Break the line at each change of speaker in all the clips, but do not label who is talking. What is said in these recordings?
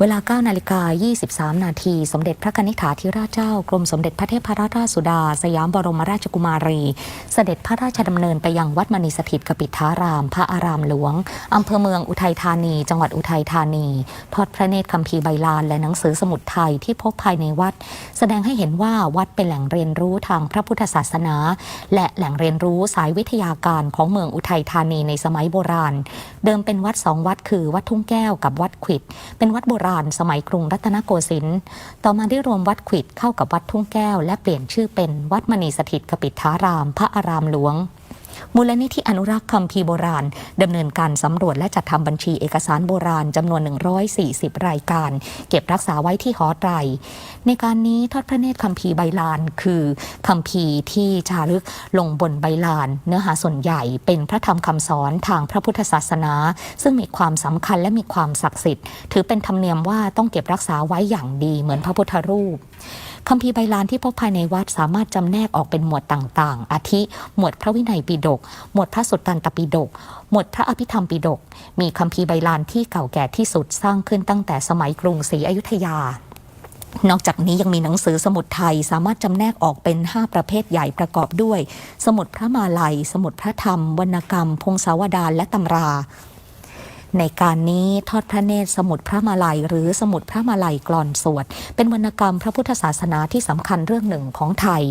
เวลา 9 นาฬิกา 23 นาที สมเด็จพระนิธิถาธิราชเจ้า กรมสมเด็จพระเทพรัตนราชสุดา สยามบรมราชกุมารี เสด็จพระราชดำเนินไปยังวัดมณีสถิตกปิทาราม พระอารามหลวง อำเภอเมืองอุทัยธานี จังหวัดอุทัยธานี ทอดพระเนตรคัมภีร์ใบลานและหนังสือสมุดไทยที่พบภายในวัด แสดงให้เห็นว่าวัดเป็นแหล่งเรียนรู้ทางพระพุทธศาสนา และแหล่งเรียนรู้สายวิทยาการของเมืองอุทัยธานีในสมัยโบราณ เดิมเป็นวัดสองวัดคือวัดทุ่งแก้วกับวัดขวิด เป็นวัดโบราณ สมัยกรุงรัตนโกสินทร์ต่อมาได้รวมวัดขวิดเข้ากับวัดทุ่งแก้ว และเปลี่ยนชื่อเป็นวัดมณีสถิตกปิทาราม พระอารามหลวง มูลนิธิอนุรักษ์คัมภีร์โบราณดำเนินการสำรวจและจัดทำบัญชีเอกสารโบราณจำนวน 140 รายการ เก็บรักษาไว้ที่หอไตร ในการนี้ทอดพระเนตรคัมภีร์ใบลาน คือคัมภีร์ที่จารึกลงบนใบลาน เนื้อหาส่วนใหญ่เป็นพระธรรมคำสอนทางพระพุทธศาสนา ซึ่งมีความสำคัญและมีความศักดิ์สิทธิ์ ถือเป็นธรรมเนียมว่าต้องเก็บรักษาไว้อย่างดีเหมือนพระพุทธรูป คัมภีร์ใบลานที่พบภายในวัดสามารถจำแนกออกเป็นหมวดต่างๆ อาทิ หมวดพระวินัยปิฎก หมวดพระสุตตันตปิฎก หมวดพระอภิธรรมปิฎก มีคัมภีร์ใบลานที่เก่าแก่ที่สุดสร้างขึ้นตั้งแต่สมัยกรุงศรีอยุธยานอกจากนี้ยังมีหนังสือสมุดไทยสามารถจำแนกออกเป็น 5 ประเภทใหญ่ประกอบด้วย สมุดพระมาลัย สมุดพระธรรม วรรณกรรม พงศาวดารและตำรา ในการนี้ทอดพระเนตรสมุดพระมาลัย หรือสมุดพระมาลัยกลอนสวด เป็นวรรณกรรมพระพุทธศาสนาที่สำคัญเรื่องหนึ่งของไทย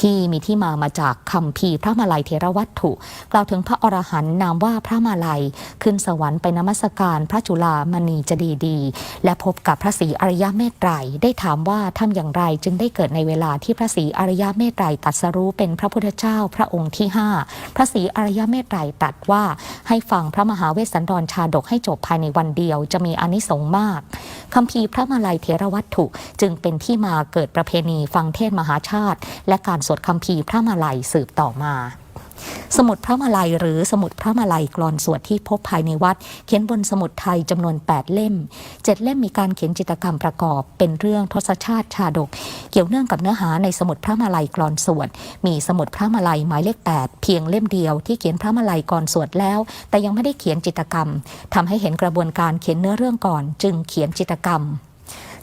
ที่มีที่มามาจากคำพีพระมาลัยเทรวัตถุ กล่าวถึงพระอรหันต์นามว่าพระมาลัย ขึ้นสวรรค์ไปนมัสการพระจุลามณีจดีดี และพบกับพระศรีอริยเมตไตรได้ถามว่าทำอย่างไรจึงได้เกิดในเวลาที่พระศรีอริยเมตไตรตรัสรู้เป็นพระพุทธเจ้าพระองค์ที่ห้าพระศรีอริยเมตไตรตรัสว่าให้ฟังพระมหาเวสสันดรชาดกให้จบภายในวันเดียว จะมีอนิสงส์มากคำพีพระมาลัยเทรวัตถุจึงเป็นที่มาเกิดประเพณีฟังเทศมหาชาติ และการสวดคำพีพระมาลัยสืบต่อมา สมุดพระมาลัยหรือสมุดพระมาลัยกลอนสวดที่พบภายในวัด เขียนบนสมุดไทยจำนวน 8 เล่ม 7 เล่มมีการเขียนจิตรกรรมประกอบ เป็นเรื่องทศชาติชาดก เกี่ยวเนื่องกับเนื้อหาในสมุดพระมาลัยกลอนสวดมีสมุดพระมาลัยหมายเลข 8 เพียงเล่มเดียวที่เขียนพระมาลัยก่อนสวดแล้ว แต่ยังไม่ได้เขียนจิตรกรรมทำให้เห็นกระบวนการเขียนเนื้อเรื่องก่อน จึงเขียนจิตรกรรม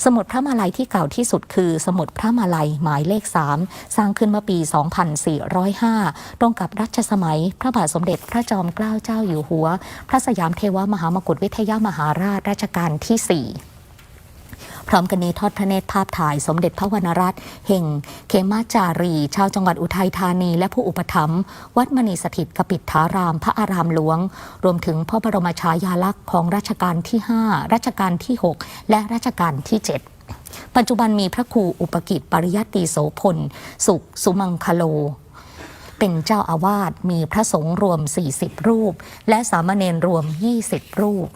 สมุดพระมาลัยที่เก่าที่สุดคือสมุดพระมาลัยหมายเลข 3 สร้างขึ้นเมื่อปี 2405 ตรงกับรัชสมัย พระบาทสมเด็จพระจอมเกล้าเจ้าอยู่หัว พระสยามเทวมหามกุฏวิทยามหาราชรัชกาลที่ 4 พร้อมกันนี้ทอดพระเนตรภาพถ่ายสมเด็จพระวรรณรัตน์เฮงเขมาจารี ชาวจังหวัดอุทัยธานี และผู้อุปถัมภ์วัดมณีสถิตกปิฐาราม พระอารามหลวง รวมถึงพระบรมฉายาลักษณ์ของรัชกาลที่ 5 รัชกาลที่ 6 และรัชกาลที่ 7ปัจจุบันมีพระครูอุปกิจปริยัติโสพล สุข สุมังคโล เป็นเจ้าอาวาสมีพระสงฆ์รวม 40 รูป และสามเณรรวม 20 รูป